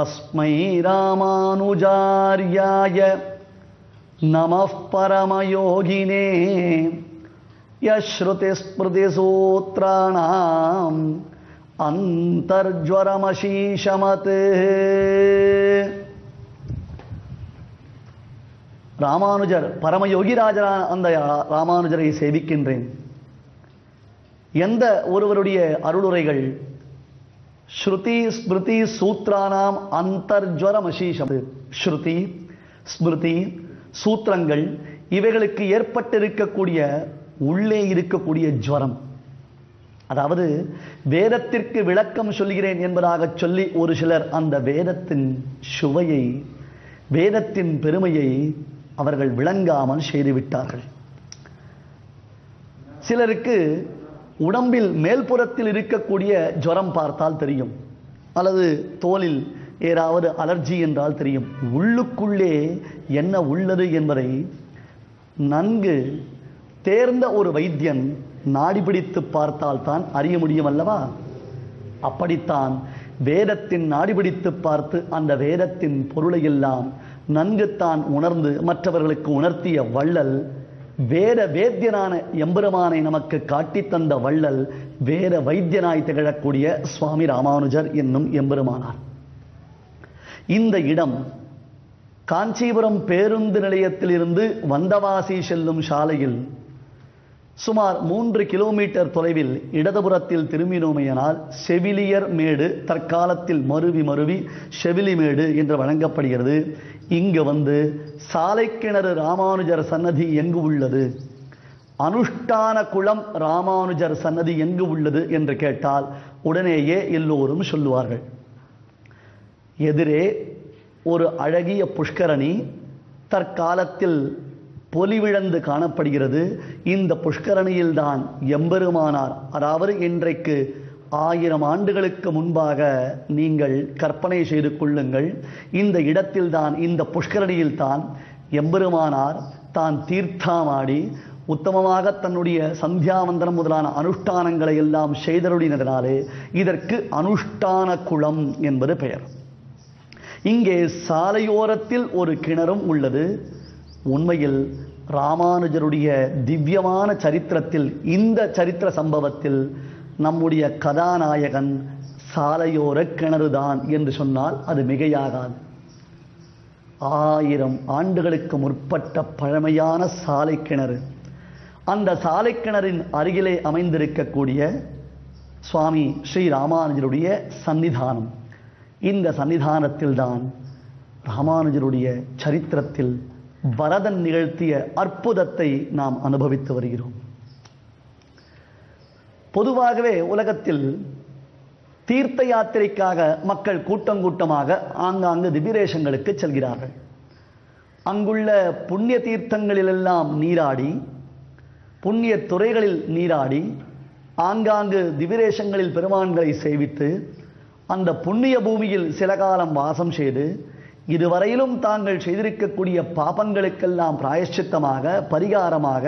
தஸ்மை ராமானுஜார்யாய நமः பரமயோகினே யஸ்ருதிஸ்மிருதிசூத்ராணாம் அந்தர்ஜ்வரமசீஷமத் ராமானுஜர் பரமயோகிராஜரா அந்த ராமானுஜரை சேவிக்கின்றேன். எந்த ஒருவருடைய அருளுரைகள் ஸ்ருதி ஸ்மிருதி சூத்ரானாம் அந்தர்ஜ்வரமசீஷம். ஸ்ருதி ஸ்மிருதி சூத்திரங்கள் இவைகளுக்கு ஏற்பட்டிருக்கக்கூடிய உள்ளே இருக்கக்கூடிய ஜுவரம். அதாவது வேதத்திற்கு விளக்கம் சொல்கிறேன் என்பதாக சொல்லி ஒரு சிலர் அந்த வேதத்தின் சுவையை வேதத்தின் பெருமையை அவர்கள் விளங்காமல் செய்துவிட்டார்கள். சிலருக்கு உடம்பில் மேல்புறத்தில் இருக்கக்கூடிய ஜுரம் பார்த்தால் தெரியும். அல்லது தோலில் ஏதாவது அலர்ஜி என்றால் தெரியும். உள்ளுக்குள்ளே என்ன உள்ளது என்பதை நன்கு தேர்ந்த ஒரு வைத்தியன் நாடி பிடித்து பார்த்தால் தான் அறிய முடியும் அல்லவா? அப்படித்தான் வேதத்தின் நாடி பிடித்து பார்த்து அந்த வேதத்தின் பொருளையெல்லாம் நன்கு தான் உணர்ந்து மற்றவர்களுக்கு உணர்த்திய வள்ளல் வேத வேத்தியனான எம்பெருமானை நமக்கு காட்டித் தந்த வள்ளல் வேத வைத்தியனாய் திகழக்கூடிய சுவாமி ராமானுஜர் என்னும் எம்பெருமானார். இந்த இடம் காஞ்சிபுரம் பேருந்து நிலையத்திலிருந்து வந்தவாசி செல்லும் சாலையில் சுமார் மூன்று கிலோமீட்டர் தொலைவில் இடதுபுறத்தில் திரும்பினோமையனால் செவிலியர் மேடு தற்காலத்தில் மருவி மருவி செவிலி மேடு என்று வழங்கப்படுகிறது. இங்கு வந்து சாலைக்கிணறு ராமானுஜர் சன்னதி எங்கு உள்ளது? அனுஷ்டான குளம் ராமானுஜர் சன்னதி எங்கு உள்ளது என்று கேட்டால் உடனேயே எல்லோரும் சொல்லுவார்கள். எதிரே ஒரு அழகிய புஷ்கரணி தற்காலத்தில் பொலிவிழந்து காணப்படுகிறது. இந்த புஷ்கரணியில்தான் எம்பெருமானார். அதாவது இன்றைக்கு ஆயிரம் ஆண்டுகளுக்கு முன்பாக நீங்கள் கற்பனை செய்து கொள்ளுங்கள். இந்த இடத்தில்தான் இந்த புஷ்கரணியில்தான் எம்பெருமானார் தான் தீர்த்தாமாடி உத்தமமாக தன்னுடைய சந்தியாவந்தனம் முதலான அனுஷ்டானங்களை எல்லாம் செய்தருடினதினாலே இதற்கு அனுஷ்டான குளம் என்பது பெயர். இங்கே சாலையோரத்தில் ஒரு கிணறும் உள்ளது. உண்மையில் ராமானுஜருடைய திவ்யமான சரித்திரத்தில் இந்த சரித்திர சம்பவத்தில் நம்முடைய கதாநாயகன் சாலையோர கிணறுதான் என்று சொன்னால் அது மிகையாகாது. ஆயிரம் ஆண்டுகளுக்கு முற்பட்ட பழமையான சாலை கிணறு. அந்த சாலை கிணறின் அருகிலே அமைந்திருக்கக்கூடிய சுவாமி ஸ்ரீ ராமானுஜருடைய சன்னிதானம் இந்த சன்னிதானத்தில்தான் ராமானுஜருடைய சரித்திரத்தில் பரதன் நிகழ்த்திய அற்புதத்தை நாம் அனுபவித்து வருகிறோம். பொதுவாகவே உலகத்தில் தீர்த்த யாத்திரைக்காக மக்கள் கூட்டம் கூட்டமாக ஆங்காங்கு திபிரேஷங்களுக்கு செல்கிறார்கள். அங்குள்ள புண்ணிய தீர்த்தங்களிலெல்லாம் நீராடி புண்ணிய துறைகளில் நீராடி ஆங்காங்கு திவிரேஷங்களில் பெருமான்களை சேவித்து அந்த புண்ணிய பூமியில் சில காலம் வாசம் செய்து இதுவரையிலும் தாங்கள் செய்திருக்கக்கூடிய பாபங்களுக்கெல்லாம் பிராயஷ்சித்தமாக பரிகாரமாக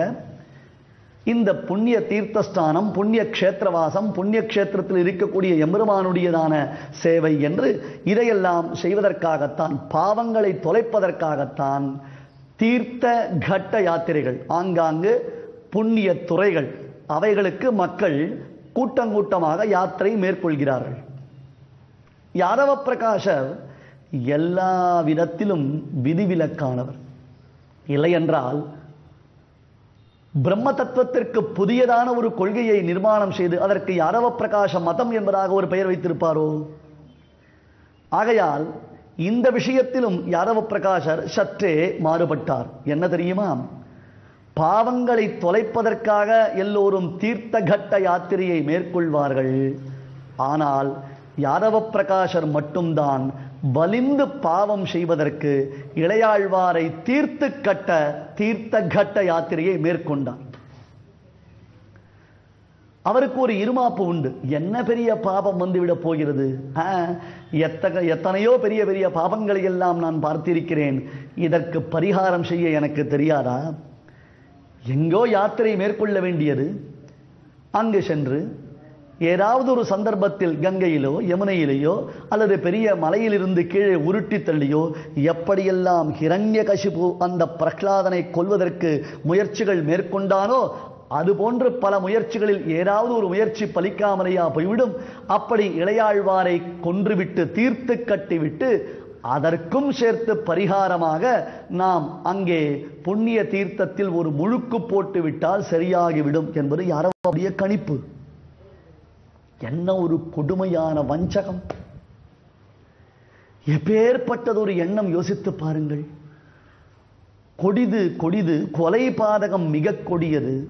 இந்த புண்ணிய தீர்த்தஸ்தானம் புண்ணிய கஷேத்திரவாசம் புண்ணிய கஷேத்திரத்தில் இருக்கக்கூடிய எம்பெருமானுடையதான சேவை என்று இதையெல்லாம் செய்வதற்காகத்தான் பாவங்களை தொலைப்பதற்காகத்தான் தீர்த்த கட்ட யாத்திரைகள் ஆங்காங்கு புண்ணிய துறைகள் அவைகளுக்கு மக்கள் கூட்டங்கூட்டமாக யாத்திரை மேற்கொள்கிறார்கள். யாதவ பிரகாஷர் எல்லா விதத்திலும் விதிவிலக்கானவர். இல்லையென்றால் பிரம்ம தத்துவத்திற்கு புதியதான ஒரு கொள்கையை நிர்மாணம் செய்து அதற்கு அரவ பிரகாச மதம் என்பதாக ஒரு பெயர் வைத்திருப்பாரோ? ஆகையால் இந்த விஷயத்திலும் யாரவ பிரகாஷர் சற்றே மாறுபட்டார். என்ன தெரியுமா? பாவங்களை தொலைப்பதற்காக எல்லோரும் தீர்த்த கட்ட யாத்திரையை மேற்கொள்வார்கள். ஆனால் யாதவ பிரகாஷர் மட்டும்தான் வலிந்து பாவம் செய்வதற்கு இளையாழ்வாரை தீர்த்து கட்ட தீர்த்த கட்ட யாத்திரையை மேற்கொண்டார். அவருக்கு ஒரு இருமாப்பு உண்டு. என்ன பெரிய பாபம் வந்துவிடப் போகிறது? ஆ, எத்தக எத்தனையோ பெரிய பெரிய பாபங்களை எல்லாம் நான் பார்த்திருக்கிறேன். இதற்கு பரிகாரம் செய்ய எனக்கு தெரியாதா? எங்கோ யாத்திரை மேற்கொள்ள வேண்டியது. அங்கு சென்று ஏதாவது ஒரு சந்தர்ப்பத்தில் கங்கையிலோ யமுனையிலேயோ அல்லது பெரிய மலையிலிருந்து கீழே உருட்டி தள்ளியோ எப்படியெல்லாம் ஹிரண்ய கசிபு அந்த பிரகலாதனை கொல்வதற்கு முயற்சிகள் மேற்கொண்டானோ அதுபோன்று பல முயற்சிகளில் ஏதாவது ஒரு முயற்சி பலிக்காமலேயா போய்விடும். அப்படி இளையாழ்வாரை கொன்றுவிட்டு தீர்த்து கட்டிவிட்டு அதற்கும் சேர்த்து பரிகாரமாக நாம் அங்கே புண்ணிய தீர்த்தத்தில் ஒரு முழுக்கு போட்டுவிட்டால் சரியாகிவிடும் என்பது யாரோடைய கணிப்பு. என்ன ஒரு கொடுமையான வஞ்சகம்? எப்பேற்பட்டதொரு எண்ணம்? யோசித்து பாருங்கள். கொடிது கொடிது கொலை பாதகம் மிக கொடியது.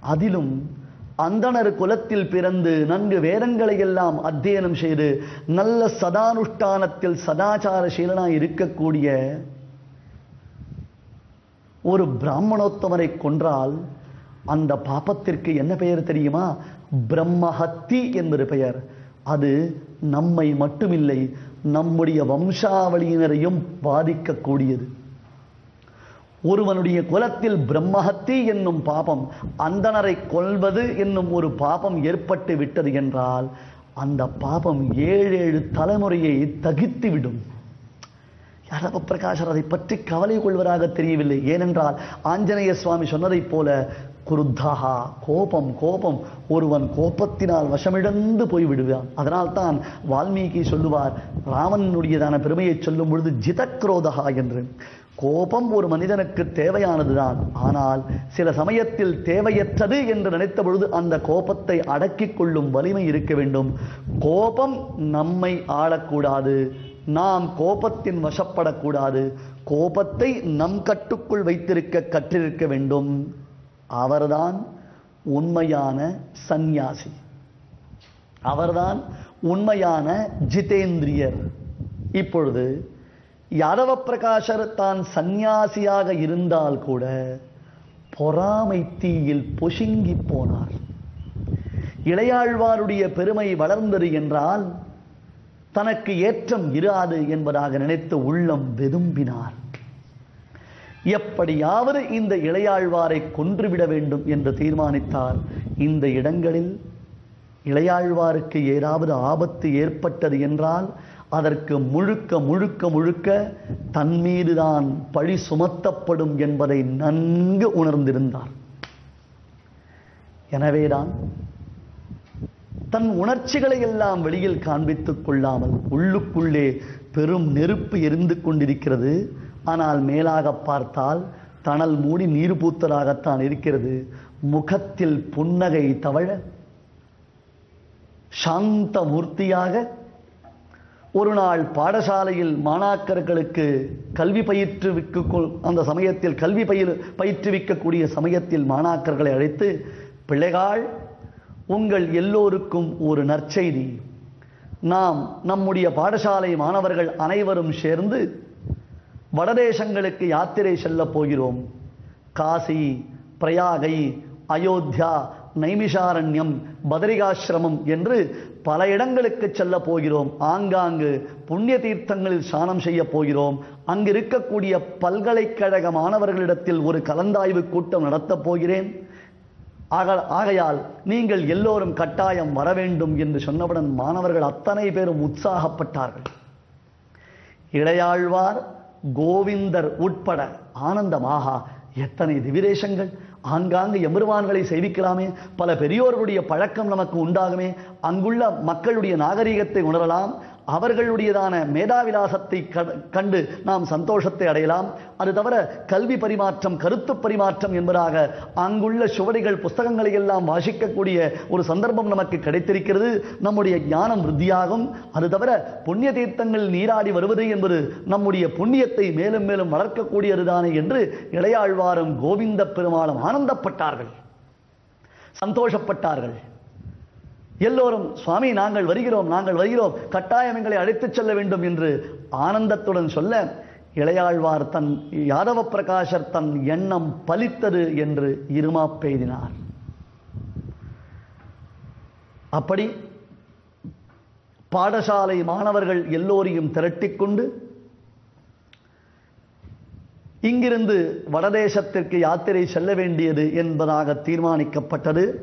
அதிலும் அந்தணர் குலத்தில் பிறந்து நன்கு வேதங்களை எல்லாம் அத்தியனம் செய்து நல்ல சதானுஷ்டானத்தில் சதாச்சார சீலனாய் இருக்கக்கூடிய ஒரு பிராமணோத்தமரை கொன்றால் அந்த பாப்பத்திற்கு என்ன பெயர் தெரியுமா? பிரம்மஹத்தி என்பது பெயர். அது நம்மை மட்டுமில்லை நம்முடைய வம்சாவளியினரையும் பாதிக்கக்கூடியது. ஒருவனுடைய குலத்தில் பிரம்மஹத்தி என்னும் பாபம் அந்தனரை கொல்வது என்னும் ஒரு பாபம் ஏற்பட்டு விட்டது என்றால் அந்த பாபம் ஏழு ஏழு தலைமுறையை தகித்து விடும் யாதவ பிரகாஷர் அதை பற்றி கவலை கொள்வதாக தெரியவில்லை. ஏனென்றால் ஆஞ்சநேய சுவாமி சொன்னதைப் போல குருத்தகா கோபம் கோபம். ஒருவன் கோபத்தினால் வசமிழந்து போய்விடுவான் அதனால்தான் வால்மீகி சொல்லுவார் ராமனுடையதான பெருமையை சொல்லும் பொழுது ஜிதக்ரோதகா என்று. கோபம் ஒரு மனிதனுக்கு தேவையானதுதான். ஆனால் சில சமயத்தில் தேவையற்றது என்று நினைத்த பொழுது அந்த கோபத்தை அடக்கிக் கொள்ளும் வலிமை இருக்க வேண்டும். கோபம் நம்மை ஆளக்கூடாது. நாம் கோபத்தின் வசப்படக்கூடாது. கோபத்தை நம் கட்டுக்குள் வைத்திருக்க கற்றிருக்க வேண்டும். அவர்தான் உண்மையான சந்நியாசி. அவர்தான் உண்மையான ஜிதேந்திரியர். இப்பொழுது யாதவ பிரகாஷர் தான் சந்நியாசியாக இருந்தால் கூட பொறாமை தீயில் பொசுங்கி போனார். இளையாழ்வாருடைய பெருமை வளர்ந்தது என்றால் தனக்கு ஏற்றம் இராது என்பதாக நினைத்து உள்ளம் வெதும்பினார். எப்படியாவது இந்த இளையாழ்வாரை கொன்றுவிட வேண்டும் என்று தீர்மானித்தார் இந்த இடங்களில் இளையாழ்வாருக்கு ஏதாவது ஆபத்து ஏற்பட்டது என்றால் அதற்கு முழுக்க முழுக்க முழுக்க தன் மீதுதான் பழி சுமத்தப்படும் என்பதை நன்கு உணர்ந்திருந்தார். எனவேதான் தன் உணர்ச்சிகளை எல்லாம் வெளியில் காண்பித்துக் கொள்ளாமல் உள்ளுக்குள்ளே பெரும் நெருப்பு எரிந்து கொண்டிருக்கிறது. ஆனால் மேலாக பார்த்தால் தணல் மூடி நீர் பூத்தலாகத்தான் இருக்கிறது. முகத்தில் புன்னகை தவழ சாந்த மூர்த்தியாக ஒரு நாள் பாடசாலையில் மாணாக்கர்களுக்கு கல்வி பயிற்றுவிக்க அந்த சமயத்தில் கல்வி பயிர் பயிற்றுவிக்கக்கூடிய சமயத்தில் மாணாக்கர்களை அழைத்து பிள்ளைகள் உங்கள் எல்லோருக்கும் ஒரு நற்செய்தி. நாம் நம்முடைய பாடசாலை மாணவர்கள் அனைவரும் சேர்ந்து வடதேசங்களுக்கு யாத்திரை செல்லப் போகிறோம். காசி பிரயாகை அயோத்தியா நைமிஷாரண்யம் பதரிகாசிரமம் என்று பல இடங்களுக்கு செல்ல போகிறோம். ஆங்காங்கு புண்ணிய தீர்த்தங்களில் சாணம் செய்ய போகிறோம். அங்கு இருக்கக்கூடிய பல்கலைக்கழக மாணவர்களிடத்தில் ஒரு கலந்தாய்வு கூட்டம் நடத்தப் போகிறேன். ஆக ஆகையால் நீங்கள் எல்லோரும் கட்டாயம் வர வேண்டும் என்று சொன்னவுடன் மாணவர்கள் அத்தனை பேரும் உற்சாகப்பட்டார்கள். இடையாழ்வார் கோவிந்தர் உட்பட ஆனந்தமாகா எத்தனை திவிரேஷங்கள். ஆங்காங்கு எமிர்வான்களை செய்விக்கலாமே பல பெரியோர்களுடைய பழக்கம் நமக்கு உண்டாகுமே. அங்குள்ள மக்களுடைய நாகரிகத்தை உணரலாம். அவர்களுடையதான மேதாவிலாசத்தை கண்டு நாம் சந்தோஷத்தை அடையலாம். அது தவிர கல்வி பரிமாற்றம் கருத்து பரிமாற்றம் என்பதாக அங்குள்ள சுவடிகள் புஸ்தகங்களை எல்லாம் வாசிக்கக்கூடிய ஒரு சந்தர்ப்பம் நமக்கு கிடைத்திருக்கிறது. நம்முடைய ஞானம் விருத்தியாகும். அது தவிர புண்ணிய தீர்த்தங்கள் நீராடி வருவது என்பது நம்முடைய புண்ணியத்தை மேலும் மேலும் வளர்க்கக்கூடியதுதானே என்று இளையாழ்வாரும் கோவிந்த பெருமாளும் ஆனந்தப்பட்டார்கள். சந்தோஷப்பட்டார்கள். எல்லோரும் சுவாமி நாங்கள் வருகிறோம் நாங்கள் வருகிறோம். கட்டாயம் எங்களை அழைத்துச் செல்ல வேண்டும் என்று ஆனந்தத்துடன் சொல்ல இளையாழ்வார் தன் யாதவ பிரகாஷர் தன் எண்ணம் பலித்தது என்று இருமா பெய்தினார். அப்படி பாடசாலை மாணவர்கள் எல்லோரையும் திரட்டிக்கொண்டு இங்கிருந்து வடதேசத்திற்கு யாத்திரை செல்ல வேண்டியது என்பதாக தீர்மானிக்கப்பட்டது.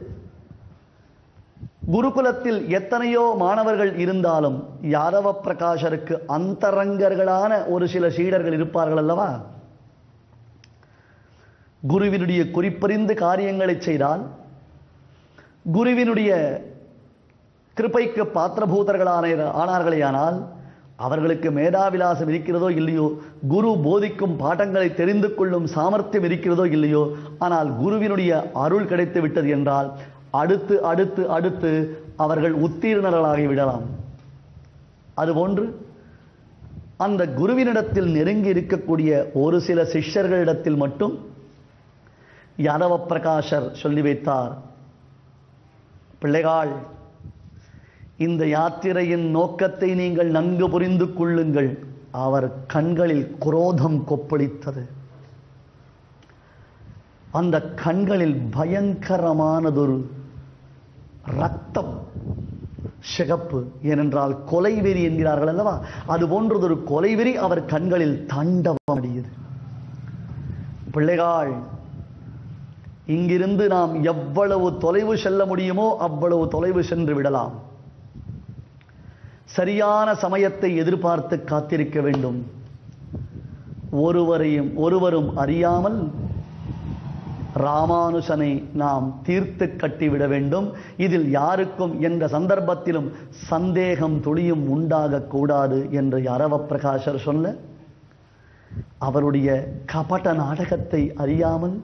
குருகுலத்தில் எத்தனையோ மாணவர்கள் இருந்தாலும் யாதவ பிரகாஷருக்கு அந்தரங்கர்களான ஒரு சில சீடர்கள் இருப்பார்கள் அல்லவா? குருவினுடைய குறிப்பறிந்து காரியங்களை செய்தால் குருவினுடைய கிருப்பைக்கு பாத்திரபூதர்களான ஆனார்களேயானால் அவர்களுக்கு மேதாவிலாசம் இருக்கிறதோ இல்லையோ குரு போதிக்கும் பாடங்களை தெரிந்து கொள்ளும் சாமர்த்தியம் இருக்கிறதோ இல்லையோ ஆனால் குருவினுடைய அருள் கிடைத்து விட்டது என்றால் அடுத்து அடுத்து அடுத்து அவர்கள் உத்தீர்ணர்களாகி விடலாம். அதுபோன்று அந்த குருவினிடத்தில் நெருங்கி இருக்கக்கூடிய ஒரு சில சிஷ்யர்களிடத்தில் மட்டும் யாதவ பிரகாஷர் சொல்லி வைத்தார் பிள்ளைகள் இந்த யாத்திரையின் நோக்கத்தை நீங்கள் நன்கு புரிந்து கொள்ளுங்கள். அவர் கண்களில் குரோதம் கொப்பளித்தது. அந்த கண்களில் பயங்கரமானதொரு ரத்தம். சிகப்பு ஏனென்றால் கொலைவெறி என்கிறார்கள் அல்லவா? அது போன்றதொரு கொலைவெறி அவர் கண்களில் தாண்டவமடியது. பிள்ளைகள் இங்கிருந்து நாம் எவ்வளவு தொலைவு செல்ல முடியுமோ அவ்வளவு தொலைவு சென்று விடலாம். சரியான சமயத்தை எதிர்பார்த்து காத்திருக்க வேண்டும். ஒருவரையும் ஒருவரும் அறியாமல் ராமானுசனை நாம் தீர்த்து கட்டிவிட வேண்டும். இதில் யாருக்கும் எந்த சந்தர்ப்பத்திலும் சந்தேகம் துளியும் உண்டாகக்கூடாது என்று அரவ பிரகாஷர் சொல்ல அவருடைய கபட நாடகத்தை அறியாமல்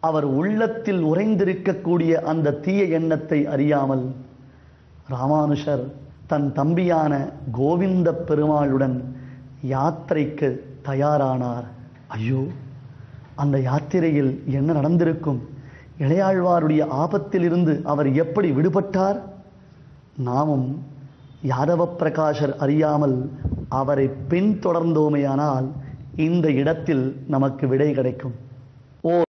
அவர் உள்ளத்தில் உறைந்திருக்கக்கூடிய அந்த தீய எண்ணத்தை அறியாமல் ராமானுஷர் தன் தம்பியான கோவிந்த பெருமாளுடன் யாத்திரைக்கு தயாரானார். ஐயோ! அந்த யாத்திரையில் என்ன நடந்திருக்கும்? இளையாழ்வாருடைய ஆபத்திலிருந்து அவர் எப்படி விடுபட்டார்? நாமும் யாதவ பிரகாஷர் அறியாமல் அவரை பின்தொடர்ந்தோமேயானால் இந்த இடத்தில் நமக்கு விடை கிடைக்கும். ஓ